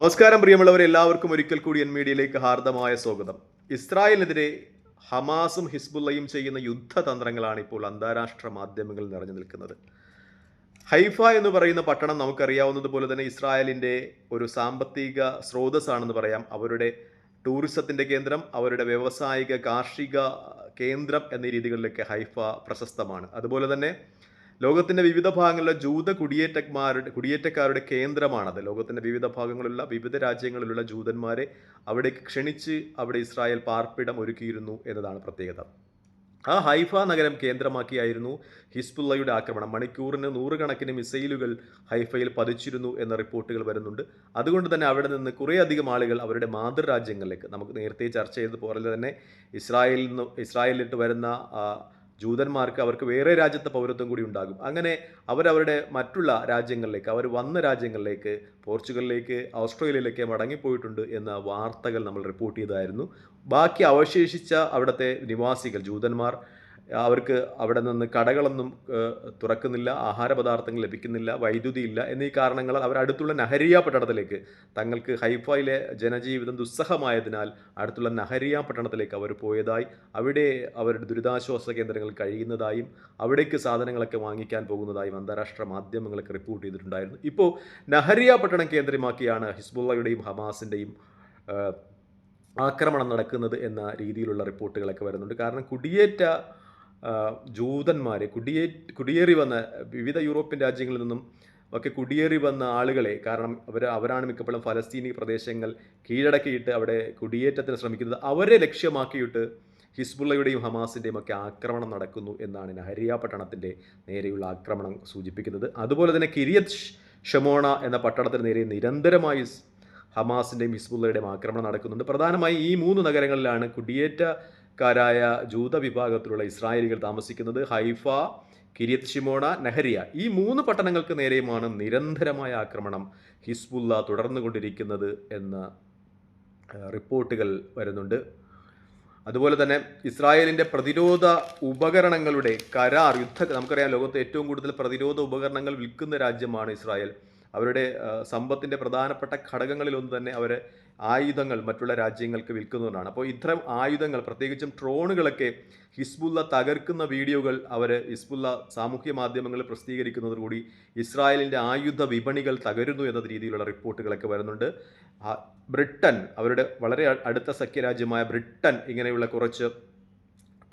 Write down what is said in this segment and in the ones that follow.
നമസ്കാരം പ്രിയമുള്ളവരെ എല്ലാവർക്കും ഒരിക്കൽ കൂടി എൻ മീഡിയയിലേക്ക് ഹാർദമായ സ്വാഗതം. ഇസ്രായേലിനെതിരെ ഹമാസും ഹിസ്ബുള്ളയും ചെയ്യുന്ന യുദ്ധതന്ത്രങ്ങളാണ് ഇപ്പോൾ അന്താരാഷ്ട്ര മാധ്യമങ്ങളിൽ നിറഞ്ഞു നിൽക്കുന്നത്. ഹൈഫ എന്ന് പറയുന്ന പട്ടണം നമുക്കറിയാവുന്നതുപോലെ തന്നെ ഇസ്രായേലിന്റെ ഒരു സാമ്പത്തിക സ്രോതസ്സാണെന്ന് പറയാം. അവരുടെ ടൂറിസത്തിന്റെ കേന്ദ്രം അവരുടെ വ്യവസായിക കാർഷിക കേന്ദ്രം എന്നീ രീതികളിലൊക്കെ ഹൈഫ പ്രശസ്തമാണ്. അതുപോലെ തന്നെ ലോകത്തിന്റെ വിവിധ ഭാഗങ്ങളിലെ ജൂത കുടിയേറ്റക്കാരുടെ കുടിയേറ്റക്കാരുടെ കേന്ദ്രമാണത്. ലോകത്തിന്റെ വിവിധ ഭാഗങ്ങളിലുള്ള വിവിധ രാജ്യങ്ങളിലുള്ള ജൂതന്മാരെ അവിടേക്ക് ക്ഷണിച്ച് അവിടെ ഇസ്രായേൽ പാർപ്പിടം ഒരുക്കിയിരുന്നു എന്നതാണ് പ്രത്യേകത. ആ ഹൈഫ നഗരം കേന്ദ്രമാക്കിയായിരുന്നു ഹിസ്ബുള്ളയുടെ ആക്രമണം. മണിക്കൂറിന് നൂറുകണക്കിന് മിസൈലുകൾ ഹൈഫയിൽ പതിച്ചിരുന്നു എന്ന റിപ്പോർട്ടുകൾ വരുന്നുണ്ട്. അതുകൊണ്ട് തന്നെ അവിടെ നിന്ന് കുറേയധികം ആളുകൾ അവരുടെ മാതൃരാജ്യങ്ങളിലേക്ക് നമുക്ക് നേരത്തെ ചർച്ച ചെയ്തതുപോലെ തന്നെ ഇസ്രായേലിൽ നിന്ന് ഇസ്രായേലിലിട്ട് വരുന്ന ജൂതന്മാർക്ക് അവർക്ക് വേറെ രാജ്യത്തെ പൗരത്വം കൂടി ഉണ്ടാകും. അങ്ങനെ അവരവരുടെ മറ്റുള്ള രാജ്യങ്ങളിലേക്ക് അവർ വന്ന രാജ്യങ്ങളിലേക്ക് പോർച്ചുഗലിലേക്ക് ഓസ്ട്രേലിയയിലേക്ക് മടങ്ങിപ്പോയിട്ടുണ്ട് എന്ന വാർത്തകൾ നമ്മൾ റിപ്പോർട്ട് ചെയ്തായിരുന്നു ബാക്കി അവശേഷിച്ച അവിടുത്തെ നിവാസികൾ ജൂതന്മാർ അവർക്ക് അവിടെ നിന്ന് കടകളൊന്നും തുറക്കുന്നില്ല ആഹാര പദാർത്ഥങ്ങൾ ലഭിക്കുന്നില്ല വൈദ്യുതി ഇല്ല എന്നീ കാരണങ്ങൾ അവർ അടുത്തുള്ള നഹരിയ പട്ടണത്തിലേക്ക് തങ്ങൾക്ക് ഹൈഫയിലെ ജനജീവിതം ദുസ്സഹമായതിനാൽ അടുത്തുള്ള നഹരിയ പട്ടണത്തിലേക്ക് അവർ പോയതായി അവിടെ അവരുടെ ദുരിതാശ്വാസ കേന്ദ്രങ്ങൾ കഴിയുന്നതായും അവിടേക്ക് സാധനങ്ങളൊക്കെ വാങ്ങിക്കാൻ പോകുന്നതായും അന്താരാഷ്ട്ര മാധ്യമങ്ങളൊക്കെ റിപ്പോർട്ട് ചെയ്തിട്ടുണ്ടായിരുന്നു. ഇപ്പോൾ നഹരിയ പട്ടണം കേന്ദ്രമാക്കിയാണ് ഹിസ്ബുള്ളയുടെയും ഹമാസിന്റെയും ആക്രമണം നടക്കുന്നത് എന്ന രീതിയിലുള്ള റിപ്പോർട്ടുകളൊക്കെ വരുന്നുണ്ട്. കാരണം കുടിയേറ്റ ജൂതന്മാരെ കുടിയേ കുടിയേറി വന്ന വിവിധ യൂറോപ്യൻ രാജ്യങ്ങളിൽ നിന്നും ഒക്കെ കുടിയേറി വന്ന ആളുകളെ കാരണം അവർ അവരാണ് മിക്കപ്പോഴും ഫലസ്തീനി പ്രദേശങ്ങൾ കീഴടക്കിയിട്ട് അവിടെ കുടിയേറ്റത്തിന് ശ്രമിക്കുന്നത്. അവരെ ലക്ഷ്യമാക്കിയിട്ട് ഹിസ്ബുള്ളയുടെയും ഹമാസിന്റെയും ഒക്കെ ആക്രമണം നടക്കുന്നു എന്നാണ് നഹരിയ പട്ടണത്തിന്റെ നേരെയുള്ള ആക്രമണം സൂചിപ്പിക്കുന്നത്. അതുപോലെ തന്നെ കിരിയത് ഷമോണ എന്ന പട്ടണത്തിന് നേരെ നിരന്തരമായി ഹമാസിന്റെയും ഹിസ്ബുള്ളയുടെയും ആക്രമണം നടക്കുന്നുണ്ട്. പ്രധാനമായി ഈ മൂന്ന് നഗരങ്ങളിലാണ് കുടിയേറ്റക്കാരായ ജൂത വിഭാഗത്തിലുള്ള ഇസ്രായേലികൾ താമസിക്കുന്നത് ഹൈഫ കിരിയത് ഷിമോണ നെഹരിയ. ഈ മൂന്ന് പട്ടണങ്ങൾക്ക് നേരെയുമാണ് നിരന്തരമായ ആക്രമണം ഹിസ്ബുല്ല തുടർന്നുകൊണ്ടിരിക്കുന്നത് എന്ന റിപ്പോർട്ടുകൾ വരുന്നുണ്ട്. അതുപോലെ തന്നെ ഇസ്രായേലിന്റെ പ്രതിരോധ ഉപകരണങ്ങളുടെ കരാർ യുദ്ധ നമുക്കറിയാം ലോകത്ത് ഏറ്റവും കൂടുതൽ പ്രതിരോധ ഉപകരണങ്ങൾ വിൽക്കുന്ന രാജ്യമാണ് ഇസ്രായേൽ. അവരുടെ സമ്പത്തിന്റെ പ്രധാനപ്പെട്ട ഘടകങ്ങളിലൊന്ന് തന്നെ അവർ ആയുധങ്ങൾ മറ്റുള്ള രാജ്യങ്ങൾക്ക് വിൽക്കുന്നതാണ്. അപ്പോൾ ഇത്തരം ആയുധങ്ങൾ പ്രത്യേകിച്ചും ഡ്രോണുകളൊക്കെ ഹിസ്ബുല്ല തകർക്കുന്ന വീഡിയോകൾ അവർ ഹിസ്ബുല്ല സാമൂഹ്യ മാധ്യമങ്ങളിൽ പ്രസിദ്ധീകരിക്കുന്നതോടുകൂടി ഇസ്രായേലിന്റെ ആയുധ വിപണികൾ തകരുന്നു എന്ന രീതിയിലുള്ള റിപ്പോർട്ടുകളൊക്കെ വരുന്നുണ്ട്. ബ്രിട്ടൻ അവരുടെ വളരെ അടുത്ത സഖ്യരാജ്യമായ ബ്രിട്ടൻ ഇങ്ങനെയുള്ള കുറച്ച്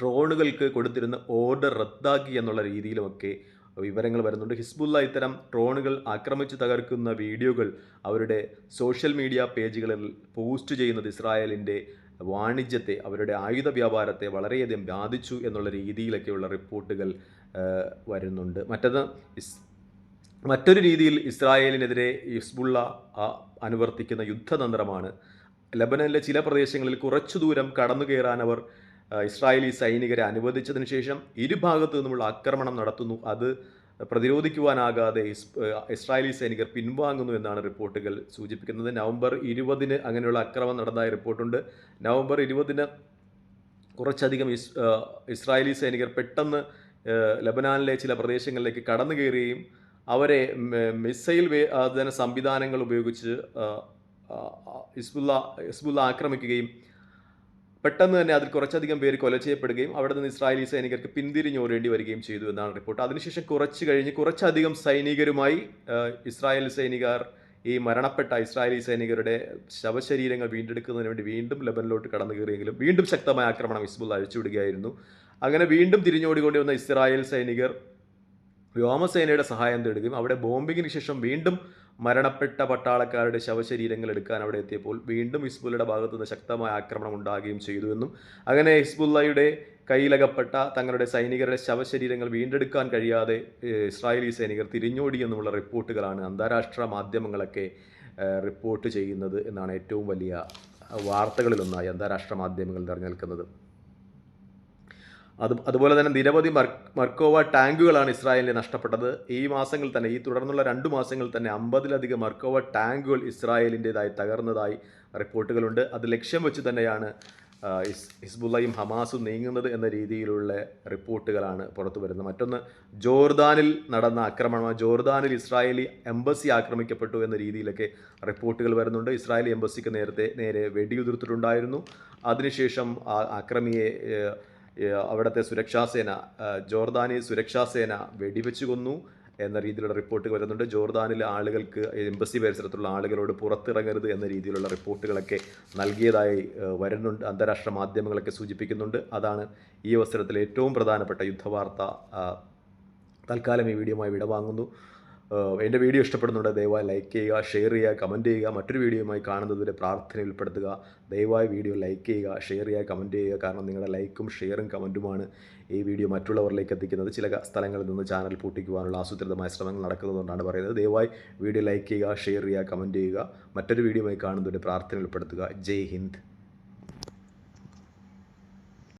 ഡ്രോണുകൾക്ക് കൊടുത്തിരുന്ന ഓർഡർ റദ്ദാക്കി എന്നുള്ള രീതിയിലുമൊക്കെ വിവരങ്ങൾ വരുന്നുണ്ട്. ഹിസ്ബുള്ള ഇത്തരം ഡ്രോണുകൾ ആക്രമിച്ച് തകർക്കുന്ന വീഡിയോകൾ അവരുടെ സോഷ്യൽ മീഡിയ പേജുകളിൽ പോസ്റ്റ് ചെയ്യുന്നത് ഇസ്രായേലിന്റെ വാണിജ്യത്തെ അവരുടെ ആയുധ വ്യാപാരത്തെ വളരെയധികം ബാധിച്ചു എന്നുള്ള രീതിയിലൊക്കെയുള്ള റിപ്പോർട്ടുകൾ വരുന്നുണ്ട്. മറ്റത് മറ്റൊരു രീതിയിൽ ഇസ്രായേലിനെതിരെ ഹിസ്ബുള്ള അനുവർത്തിക്കുന്ന യുദ്ധതന്ത്രമാണ്. ലബനനിലെ ചില പ്രദേശങ്ങളിൽ കുറച്ചു ദൂരം കടന്നു കയറാൻ അവർ ഇസ്രായേലി സൈനികരെ അനുവദിച്ചതിന് ശേഷം ഇരുഭാഗത്തു നിന്നുമുള്ള ആക്രമണം നടത്തുന്നു. അത് പ്രതിരോധിക്കുവാനാകാതെ ഇസ്- ഇസ്രായേലി സൈനികർ പിൻവാങ്ങുന്നു എന്നാണ് റിപ്പോർട്ടുകൾ സൂചിപ്പിക്കുന്നത്. നവംബർ ഇരുപതിന് അങ്ങനെയുള്ള അക്രമം നടന്നതായി റിപ്പോർട്ടുണ്ട്. നവംബർ ഇരുപതിന് കുറച്ചധികം ഇസ് ഇസ്രായേലി സൈനികർ പെട്ടെന്ന് ലബനാനിലെ ചില പ്രദേശങ്ങളിലേക്ക് കടന്നു കയറുകയും അവരെ മിസൈൽ വേ- അതിന് സംവിധാനങ്ങൾ ഉപയോഗിച്ച് ഇസ്ബുല്ല ഇസ്ബുല്ല ആക്രമിക്കുകയും പെട്ടെന്ന് തന്നെ അതിൽ കുറച്ചധികം പേര് കൊല ചെയ്യപ്പെടുകയും അവിടെ നിന്ന് ഇസ്രായേലി സൈനികർക്ക് പിന്തിരിഞ്ഞോടേണ്ടി വരികയും ചെയ്തു എന്നാണ് റിപ്പോർട്ട്. അതിനുശേഷം കുറച്ച് കഴിഞ്ഞ് കുറച്ചധികം സൈനികരുമായി ഇസ്രായേൽ സൈനികർ ഈ മരണപ്പെട്ട ഇസ്രായേലി സൈനികരുടെ ശവശരീരങ്ങൾ വീണ്ടെടുക്കുന്നതിന് വേണ്ടി വീണ്ടും ലബനിലോട്ട് കടന്നു കയറിയെങ്കിലും വീണ്ടും ശക്തമായ ആക്രമണം ഹിസ്ബുൾ അഴിച്ചുവിടുകയായിരുന്നു. അങ്ങനെ വീണ്ടും തിരിഞ്ഞോടിക്കൊണ്ടിരുന്ന ഇസ്രായേൽ സൈനികർ വ്യോമസേനയുടെ സഹായം തേടുകയും അവിടെ ബോംബിങ്ങിന് ശേഷം വീണ്ടും മരണപ്പെട്ട പട്ടാളക്കാരുടെ ശവശരീരങ്ങൾ എടുക്കാൻ അവിടെ എത്തിയപ്പോൾ വീണ്ടും ഹിസ്ബുല്ലയുടെ ഭാഗത്തു നിന്ന് ശക്തമായ ആക്രമണം ഉണ്ടാകുകയും ചെയ്തു എന്നും അങ്ങനെ ഹിസ്ബുല്ലയുടെ കയ്യിലകപ്പെട്ട തങ്ങളുടെ സൈനികരുടെ ശവശരീരങ്ങൾ വീണ്ടെടുക്കാൻ കഴിയാതെ ഇസ്രായേലി സൈനികർ തിരിഞ്ഞോടി എന്നുമുള്ള റിപ്പോർട്ടുകളാണ് അന്താരാഷ്ട്ര മാധ്യമങ്ങളൊക്കെ റിപ്പോർട്ട് ചെയ്യുന്നത് എന്നാണ് ഏറ്റവും വലിയ വാർത്തകളിലൊന്നായി അന്താരാഷ്ട്ര മാധ്യമങ്ങൾ നിറഞ്ഞു നിൽക്കുന്നത്. അത് അതുപോലെ തന്നെ നിരവധി മർ മർക്കോവ ടാങ്കുകളാണ് ഇസ്രായേലിന് നഷ്ടപ്പെട്ടത്. ഈ മാസങ്ങളിൽ തന്നെ ഈ തുടർന്നുള്ള രണ്ട് മാസങ്ങളിൽ തന്നെ അമ്പതിലധികം മർക്കോവ ടാങ്കുകൾ ഇസ്രായേലിന്റെതായി തകർന്നതായി റിപ്പോർട്ടുകളുണ്ട്. അത് ലക്ഷ്യം വെച്ച് തന്നെയാണ് ഹിസ്ബുല്ലയും ഹമാസും നീങ്ങുന്നത് എന്ന രീതിയിലുള്ള റിപ്പോർട്ടുകളാണ് പുറത്തു വരുന്നത്. മറ്റൊന്ന് ജോർദാനിൽ നടന്ന ആക്രമണം. ജോർദാനിൽ ഇസ്രായേലി എംബസി ആക്രമിക്കപ്പെട്ടു എന്ന രീതിയിലൊക്കെ റിപ്പോർട്ടുകൾ വരുന്നുണ്ട്. ഇസ്രായേലി എംബസിക്ക് നേരത്തെ നേരെ വെടിയുതിർത്തിട്ടുണ്ടായിരുന്നു. അതിനുശേഷം ആക്രമിയെ അവിടുത്തെ സുരക്ഷാസേന ജോർദാനി സുരക്ഷാസേന വെടിവെച്ച് കൊന്നു എന്ന രീതിയിലുള്ള റിപ്പോർട്ടുകൾ വരുന്നുണ്ട്. ജോർദാനിലെ ആളുകൾക്ക് എംബസി പരിസരത്തുള്ള ആളുകളോട് പുറത്തിറങ്ങരുത് എന്ന രീതിയിലുള്ള റിപ്പോർട്ടുകളൊക്കെ നൽകിയതായി വരുന്നുണ്ട്. അന്താരാഷ്ട്ര മാധ്യമങ്ങളൊക്കെ സൂചിപ്പിക്കുന്നുണ്ട്. അതാണ് ഈ അവസരത്തിൽ ഏറ്റവും പ്രധാനപ്പെട്ട യുദ്ധവാർത്ത. തൽക്കാലം ഈ വീഡിയോമായി വിടവാങ്ങുന്നു. എന്റെ വീഡിയോ ഇഷ്ടപ്പെടുന്നുണ്ട് ദയവായി ലൈക്ക് ചെയ്യുക ഷെയർ ചെയ്യുക കമന്റ് ചെയ്യുക മറ്റൊരു വീഡിയോയുമായി കാണുന്നതിന്റെ പ്രാർത്ഥന ഉൾപ്പെടുത്തുക ദയവായി വീഡിയോ ലൈക്ക് ചെയ്യുക ഷെയർ ചെയ്യുക കമന്റ് ചെയ്യുക കാരണം നിങ്ങളുടെ ലൈക്കും ഷെയറും കമന്റുമാണ് ഈ വീഡിയോ മറ്റുള്ളവരിലേക്ക് എത്തിക്കുന്നത്. ചില സ്ഥലങ്ങളിൽ നിന്ന് ചാനൽ പൂട്ടിക്കുവാനുള്ള ആസൂത്രിതമായ ശ്രമങ്ങൾ നടക്കുന്നതുകൊണ്ടാണ് പറയുന്നത്. ദയവായി വീഡിയോ ലൈക്ക് ചെയ്യുക ഷെയർ ചെയ്യുക കമന്റ് ചെയ്യുക മറ്റൊരു വീഡിയോയുമായി കാണുന്നതിന്റെ പ്രാർത്ഥന ഉൾപ്പെടുത്തുക ജയ് ഹിന്ദ്.